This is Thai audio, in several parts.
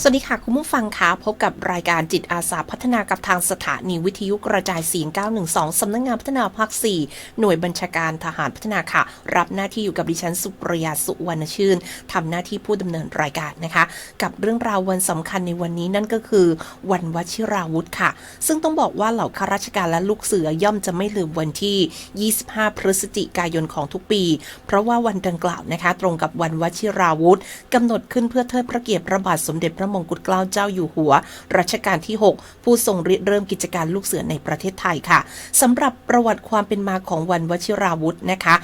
สวัสดีค่ะ คุณผู้ฟังคะพบกับรายการจิตอาสาพัฒนากับทางสถานีวิทยุกระจายเสียง 912 สำนักงานพัฒนาภาค 4 หน่วยบัญชาการทหารพัฒนาค่ะ รับหน้าที่อยู่กับดิฉันสุปรยาสุวรรณชื่นทำหน้าที่ผู้ดำเนินรายการนะคะ กับเรื่องราววันสำคัญในวันนี้นั่นก็คือ วันวชิราวุธค่ะ ซึ่งต้องบอกว่าเหล่าข้าราชการและลูกเสือย่อมจะไม่ลืมวันที่ 25 พฤศจิกายนของทุกปี เพราะว่าวันดังกล่าวนะคะ ตรงกับวันวชิราวุธกำหนดขึ้นเพื่อเทิดพระเกียรติพระบาทสมเด็จพระระมงกุฎเกล้าเจ้าอยู่หัว รัชกาลที่ 6 ผู้ทรงริเริ่มกิจการลูกเสือในประเทศไทยค่ะสำหรับประวัติความเป็นมาของวันวชิราวุธนะคะ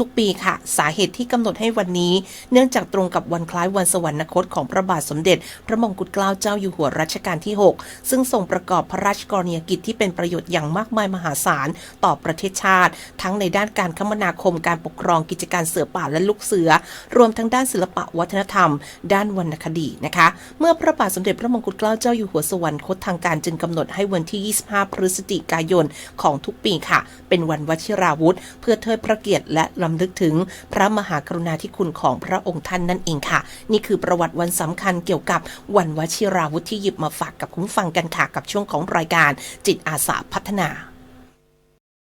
ทุกๆ ปีค่ะ สาเหตุที่กำหนดให้วันนี้ เนื่องจากตรงกับวันคล้ายวันสวรรคตของพระบาทสมเด็จ พระมงกุฎเกล้าเจ้าอยู่หัวรัชกาลที่ 6 ซึ่งทรงประกอบพระราชกรณียกิจที่เป็นประโยชน์อย่างมากมายมหาศาลต่อประเทศชาติ ทั้งในด้านการคมนาคมการปกครองกิจการเสือป่าและลูกเสือ รวมทั้งด้านศิลปะวัฒนธรรม ด้านวรรณคดีนะคะเมื่อื่อพระบาทสมเด็จพระมงกุฎเกล้าเจ้าอยู่หัวสวรรคตทางการจึงกำหนดให้วันที่ 25 พฤศจิกายนของทุกปีค่ะ เป็นวันวชิราวุธ เพื่อเทิดพระเกียรติและลำลึกถึงพระมหากรุณาธิคุณของพระองค์ท่านนั่นเองค่ะ นี่คือประวัติวันสำคัญเกี่ยวกับวันวชิราวุธที่หยิบมาฝากกับคุณฟังกันค่ะกับช่วงของรายการจิตอาสาพัฒนา